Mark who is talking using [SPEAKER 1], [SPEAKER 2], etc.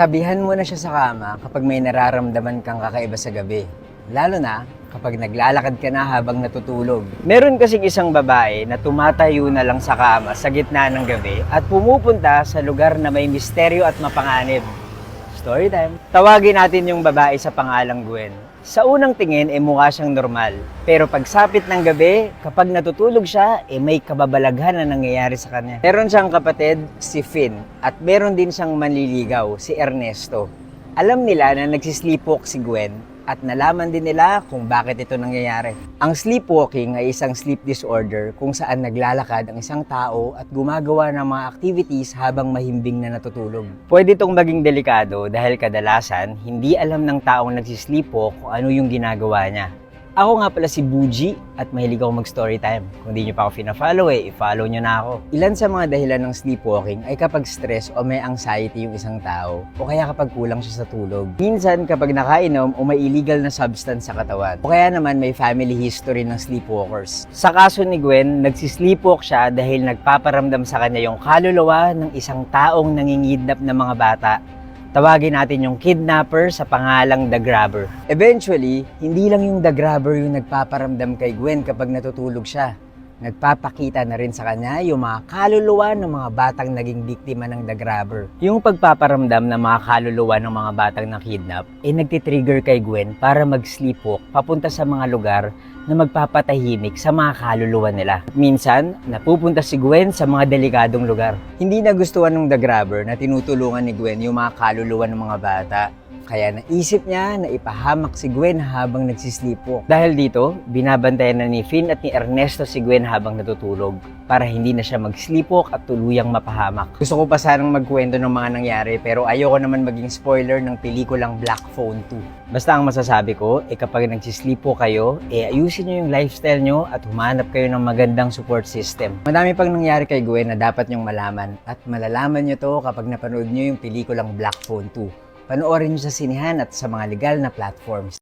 [SPEAKER 1] Tabihan mo na siya sa kama kapag may nararamdaman kang kakaiba sa gabi. Lalo na kapag naglalakad ka na habang natutulog. Meron kasing isang babae na tumatayo na lang sa kama sa gitna ng gabi at pumupunta sa lugar na may misteryo at mapanganib. Story time. Tawagin natin yung babae sa pangalang Gwen. Sa unang tingin, eh mukha siyang normal. Pero pagsapit ng gabi, kapag natutulog siya, eh may kababalaghan na nangyayari sa kanya. Meron siyang kapatid, si Finn, at meron din siyang manliligaw, si Ernesto. Alam nila na nagsisleepwalk si Gwen at nalaman din nila kung bakit ito nangyayari. Ang sleepwalking ay isang sleep disorder kung saan naglalakad ang isang tao at gumagawa ng mga activities habang mahimbing na natutulog. Pwede itong maging delikado dahil kadalasan hindi alam ng taong nagsisleepwalk kung ano yung ginagawa niya. Ako nga pala si Buji at mahilig ako mag-story time. Kung di nyo pa ako fina-follow eh, i-follow nyo na ako. Ilan sa mga dahilan ng sleepwalking ay kapag stress o may anxiety yung isang tao o kaya kapag kulang siya sa tulog. Minsan kapag nakainom o may illegal na substance sa katawan o kaya naman may family history ng sleepwalkers. Sa kaso ni Gwen, nagsisleepwalk siya dahil nagpaparamdam sa kanya yung kaluluwa ng isang taong nangingidnap ng mga bata Tawagin natin yung kidnapper sa pangalang The Grabber. Eventually, hindi lang yung The Grabber yung nagpaparamdam kay Gwen kapag natutulog siya. Nagpapakita na rin sa kanya yung mga kaluluwa ng mga batang naging biktima ng The Grabber. Yung pagpaparamdam ng mga kaluluwa ng mga batang nakidnap, eh nagtitrigger kay Gwen para mag-sleepwalk papunta sa mga lugar na magpapatahimik sa mga kaluluwa nila. Minsan, napupunta si Gwen sa mga delikadong lugar. Hindi nagustuhan ng The Grabber na tinutulungan ni Gwen yung mga kaluluwa ng mga bata. Kaya naisip niya na ipahamak si Gwen habang nagsisleepwalk. Dahil dito, binabantayan na ni Finn at ni Ernesto si Gwen habang natutulog para hindi na siya mag-sleepwalk at tuluyang mapahamak. Gusto ko pa sanang magkwento ng mga nangyari pero ayoko naman maging spoiler ng pelikulang Black Phone 2. Basta ang masasabi ko, eh kapag nagsisleepwalk kayo, eh ayusin nyo yung lifestyle nyo at humanap kayo ng magandang support system. Madami pang nangyari kay Gwen na dapat nyong malaman at malalaman nyo to kapag napanood nyo yung pelikulang Black Phone 2. Panoorin nyo sa sinihan at sa mga legal na platforms.